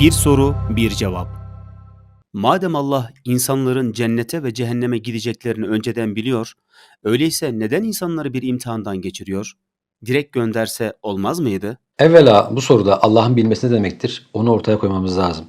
Bir soru, bir cevap. Madem Allah insanların cennete ve cehenneme gideceklerini önceden biliyor, öyleyse neden insanları bir imtihandan geçiriyor? Direkt gönderse olmaz mıydı? Evvela bu soruda Allah'ın bilmesi ne demektir? Onu ortaya koymamız lazım.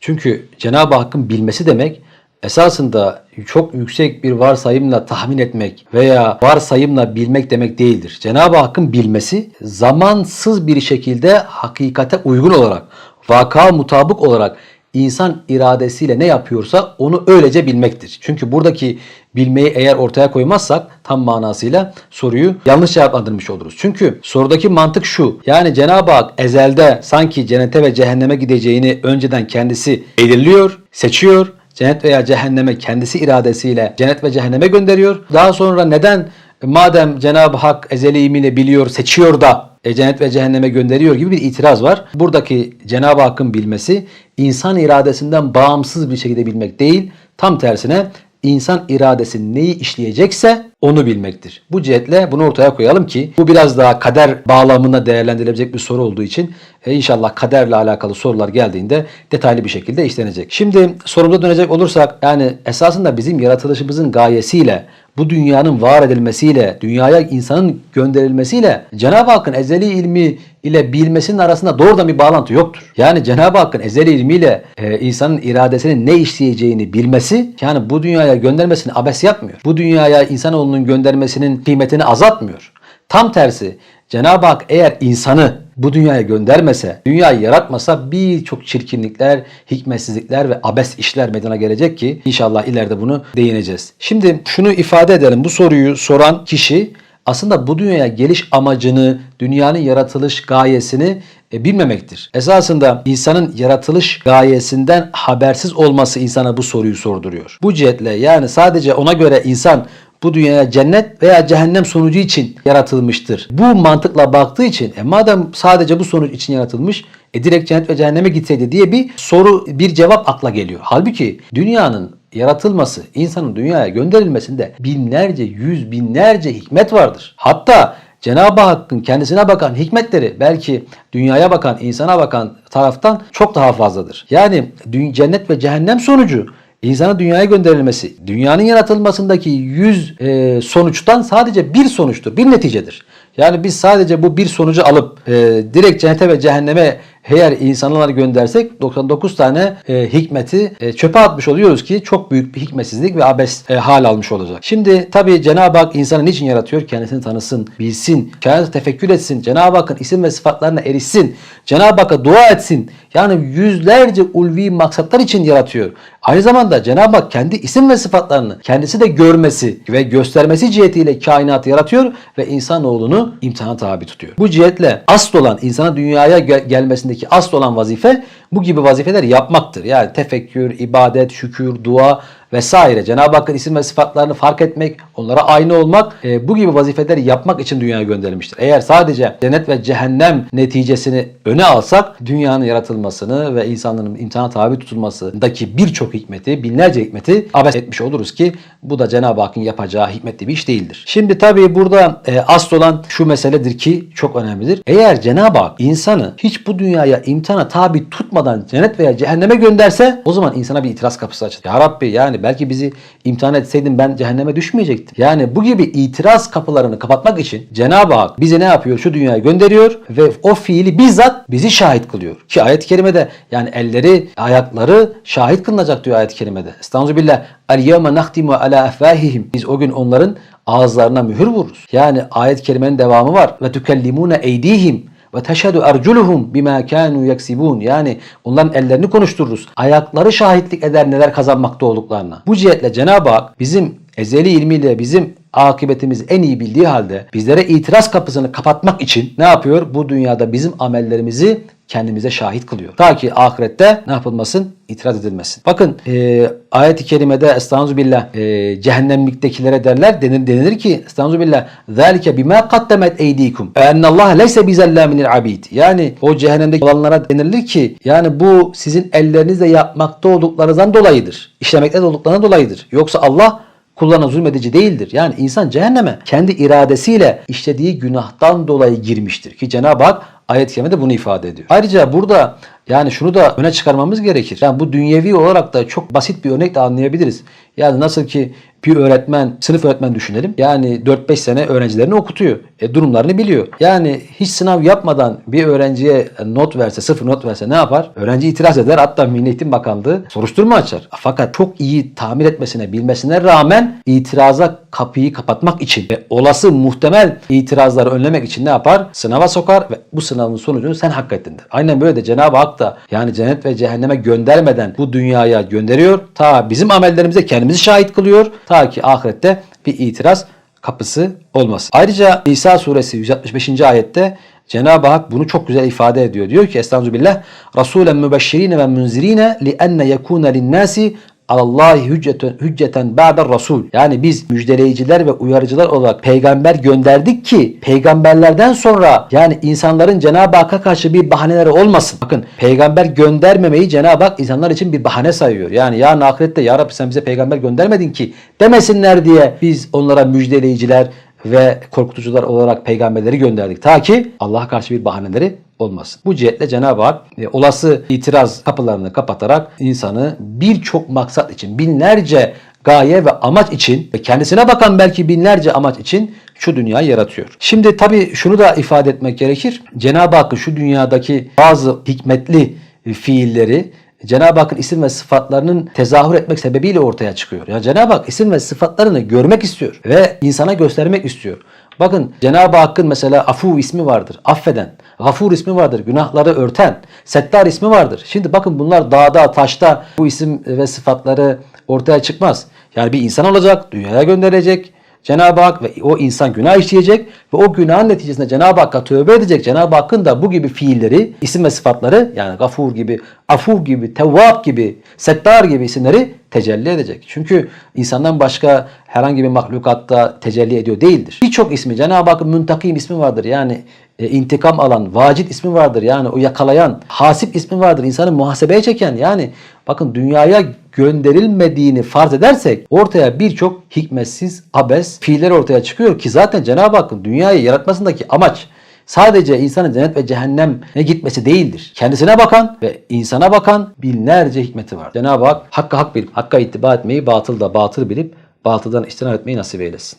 Çünkü Cenab-ı Hakk'ın bilmesi demek esasında çok yüksek bir varsayımla tahmin etmek veya varsayımla bilmek demek değildir. Cenab-ı Hakk'ın bilmesi zamansız bir şekilde hakikate uygun olarak, vaka mutabık olarak insan iradesiyle ne yapıyorsa onu öylece bilmektir. Çünkü buradaki bilmeyi eğer ortaya koymazsak tam manasıyla soruyu yanlış cevaplandırmış oluruz. Çünkü sorudaki mantık şu. Yani Cenab-ı Hak ezelde sanki cennete ve cehenneme gideceğini önceden kendisi belirliyor, seçiyor. Cennet veya cehenneme kendisi iradesiyle cennet ve cehenneme gönderiyor. Daha sonra neden madem Cenab-ı Hak ezeli ilmiyle biliyor, seçiyor da e, cennet ve cehenneme gönderiyor gibi bir itiraz var. Buradaki Cenab-ı Hakk'ın bilmesi insan iradesinden bağımsız bir şekilde bilmek değil, tam tersine insan iradesi neyi işleyecekse onu bilmektir. Bu cihetle bunu ortaya koyalım ki bu biraz daha kader bağlamında değerlendirilebilecek bir soru olduğu için e, inşallah kaderle alakalı sorular geldiğinde detaylı bir şekilde işlenecek. Şimdi sorumuza dönecek olursak yani esasında bizim yaratılışımızın gayesiyle bu dünyanın var edilmesiyle, dünyaya insanın gönderilmesiyle Cenab-ı Hakk'ın ezeli ilmi ile bilmesinin arasında doğrudan bir bağlantı yoktur. Yani Cenab-ı Hakk'ın ezeli ilmiyle e, insanın iradesinin ne işleyeceğini bilmesi yani bu dünyaya göndermesini abes yapmıyor. Bu dünyaya insanoğlunun göndermesinin kıymetini azaltmıyor. Tam tersi Cenab-ı Hak eğer insanı bu dünyaya göndermese, dünyayı yaratmasa birçok çirkinlikler, hikmetsizlikler ve abes işler meydana gelecek ki inşallah ileride bunu değineceğiz. Şimdi şunu ifade edelim. Bu soruyu soran kişi aslında bu dünyaya geliş amacını, dünyanın yaratılış gayesini e, bilmemektir. Esasında insanın yaratılış gayesinden habersiz olması insana bu soruyu sorduruyor. Bu cihetle yani sadece ona göre insan bu dünyaya cennet veya cehennem sonucu için yaratılmıştır. Bu mantıkla baktığı için e madem sadece bu sonuç için yaratılmış e direkt cennet ve cehenneme gitseydi diye bir soru, bir cevap akla geliyor. Halbuki dünyanın yaratılması, insanın dünyaya gönderilmesinde binlerce, yüz binlerce hikmet vardır. Hatta Cenab-ı Hakk'ın kendisine bakan hikmetleri belki dünyaya bakan, insana bakan taraftan çok daha fazladır. Yani cennet ve cehennem sonucu insana dünyaya gönderilmesi, dünyanın yaratılmasındaki yüz e, sonuçtan sadece bir sonuçtur, bir neticedir. Yani biz sadece bu bir sonucu alıp e, direkt cennete ve cehenneme eğer insanları göndersek 99 tane e, hikmeti e, çöpe atmış oluyoruz ki çok büyük bir hikmetsizlik ve abes e, hal almış olacak. Şimdi tabi Cenab-ı Hak insanı niçin yaratıyor? Kendisini tanısın, bilsin, kainatı tefekkür etsin, Cenab-ı Hakk'ın isim ve sıfatlarına erişsin, Cenab-ı Hakk'a dua etsin. Yani yüzlerce ulvi maksatlar için yaratıyor. Aynı zamanda Cenab-ı Hak kendi isim ve sıfatlarını kendisi de görmesi ve göstermesi cihetiyle kainatı yaratıyor ve insanoğlunu imtihana tabi tutuyor. Bu cihetle asıl olan insana dünyaya gel- gelmesindeki asıl olan vazife bu gibi vazifeler yapmaktır. Yani tefekkür, ibadet, şükür, dua vesaire. Cenab-ı Hakk'ın isim ve sıfatlarını fark etmek, onlara aynı olmak e, bu gibi vazifeleri yapmak için dünyaya gönderilmiştir. Eğer sadece cennet ve cehennem neticesini öne alsak dünyanın yaratılmasını ve insanların imtihana tabi tutulmasındaki birçok hikmeti, binlerce hikmeti abes etmiş oluruz ki bu da Cenab-ı Hakk'ın yapacağı hikmetli bir iş değildir. Şimdi tabii burada e, asıl olan şu meseledir ki çok önemlidir. Eğer Cenab-ı Hak insanı hiç bu dünyaya imtihana tabi tutmadan cennet veya cehenneme gönderse o zaman insana bir itiraz kapısı açılır. Ya Rabbi yani belki bizi imtihan etseydin ben cehenneme düşmeyecektim. Yani bu gibi itiraz kapılarını kapatmak için Cenab-ı Hak bizi ne yapıyor? Şu dünyaya gönderiyor ve o fiili bizzat bizi şahit kılıyor. Ki ayet-i kerimede yani elleri, ayakları şahit kılınacak diyor ayet-i kerimede. Estağfirullah. El yevme nahtimu ala efvahihim. Biz o gün onların ağızlarına mühür vururuz. Yani ayet-i kerimenin devamı var. Ve tükellimune eydihim ve teşhedü erculuhum bima kanu yaksibun. Yani onların ellerini konuştururuz. Ayakları şahitlik eder neler kazanmakta olduklarına. Bu cihetle Cenab-ı Hak bizim ezeli ilmiyle bizim akıbetimizi en iyi bildiği halde bizlere itiraz kapısını kapatmak için ne yapıyor? Bu dünyada bizim amellerimizi kendimize şahit kılıyor. Ta ki ahirette ne yapılmasın? İtiraz edilmesin. Bakın e, ayet-i kerimede estağfirullah e, cehennemliktekilere derler denir, denilir ki estağfirullah zalike bima kaddemet eydikum enne Allah leyse bizellaminil abid. Yani o cehennemdeki olanlara denilir ki yani bu sizin ellerinizle yapmakta olduklarınızdan dolayıdır. İşlemekte olduklarından dolayıdır. Yoksa Allah kullanan zulmedici değildir. Yani insan cehenneme kendi iradesiyle işlediği günahtan dolayı girmiştir. Ki Cenab-ı Hak ayet-i kerimede bunu ifade ediyor. Ayrıca burada yani şunu da öne çıkarmamız gerekir. Yani bu dünyevi olarak da çok basit bir örnek de anlayabiliriz. Yani nasıl ki bir öğretmen, sınıf öğretmen düşünelim. Yani 4-5 sene öğrencilerini okutuyor. E, durumlarını biliyor. Yani hiç sınav yapmadan bir öğrenciye not verse, sıfır not verse ne yapar? Öğrenci itiraz eder. Hatta Milli Eğitim Bakanlığı soruşturma açar. Fakat çok iyi tamir etmesine, bilmesine rağmen itiraza kapıyı kapatmak için ve olası muhtemel itirazları önlemek için ne yapar? Sınava sokar ve bu sınavın sonucunu sen hak ettin der. Aynen böyle de Cenab-ı Hak da yani cennet ve cehenneme göndermeden bu dünyaya gönderiyor. Ta bizim amellerimize kendimizi şahit kılıyor. Ta ki ahirette bir itiraz kapısı olmasın. Ayrıca İsa suresi 165. ayette Cenab-ı Hak bunu çok güzel ifade ediyor. Diyor ki Estağfirullah Rasulen mübeşşirine ve munzirine li enne yekune linnâsi Allahi hücceten, hücceten ba'der rasul. Yani biz müjdeleyiciler ve uyarıcılar olarak peygamber gönderdik ki peygamberlerden sonra yani insanların Cenab-ı Hakk'a karşı bir bahaneleri olmasın. Bakın peygamber göndermemeyi Cenab-ı Hak insanlar için bir bahane sayıyor. Yani yarın ahirette ya Rabbi sen bize peygamber göndermedin ki demesinler diye biz onlara müjdeleyiciler ve korkutucular olarak peygamberleri gönderdik. Ta ki Allah'a karşı bir bahaneleri olmasın. Bu cihetle Cenab-ı Hak e, olası itiraz kapılarını kapatarak insanı birçok maksat için binlerce gaye ve amaç için ve kendisine bakan belki binlerce amaç için şu dünyayı yaratıyor. Şimdi tabii şunu da ifade etmek gerekir. Cenab-ı Hakk'ın şu dünyadaki bazı hikmetli fiilleri Cenab-ı Hakk'ın isim ve sıfatlarının tezahür etmek sebebiyle ortaya çıkıyor. Yani Cenab-ı Hak isim ve sıfatlarını görmek istiyor ve insana göstermek istiyor. Bakın Cenab-ı Hakk'ın mesela Afu ismi vardır, affeden. Gafur ismi vardır, günahları örten. Settar ismi vardır. Şimdi bakın bunlar dağda, taşta bu isim ve sıfatları ortaya çıkmaz. Yani bir insan olacak, dünyaya gönderecek. Cenab-ı Hak ve o insan günah işleyecek ve o günahın neticesinde Cenab-ı Hakk'a tövbe edecek. Cenab-ı Hakk'ın da bu gibi fiilleri, isim ve sıfatları yani gafur gibi, afu gibi, tevvab gibi, settar gibi isimleri tecelli edecek. Çünkü insandan başka herhangi bir mahlukatta tecelli ediyor değildir. Birçok ismi Cenab-ı Hakk'ın müntakim ismi vardır. Yani e, intikam alan, vacid ismi vardır. Yani o yakalayan, hasip ismi vardır. İnsanı muhasebeye çeken yani bakın dünyaya gönderilmediğini farz edersek ortaya birçok hikmetsiz, abes fiiller ortaya çıkıyor ki zaten Cenab-ı Hakk'ın dünyayı yaratmasındaki amaç sadece insanın cennet ve cehenneme gitmesi değildir. Kendisine bakan ve insana bakan binlerce hikmeti var. Cenab-ı Hak hakka hak bilip, hakka ittiba etmeyi, batıl da batıl bilip, batıldan iştinab etmeyi nasip eylesin.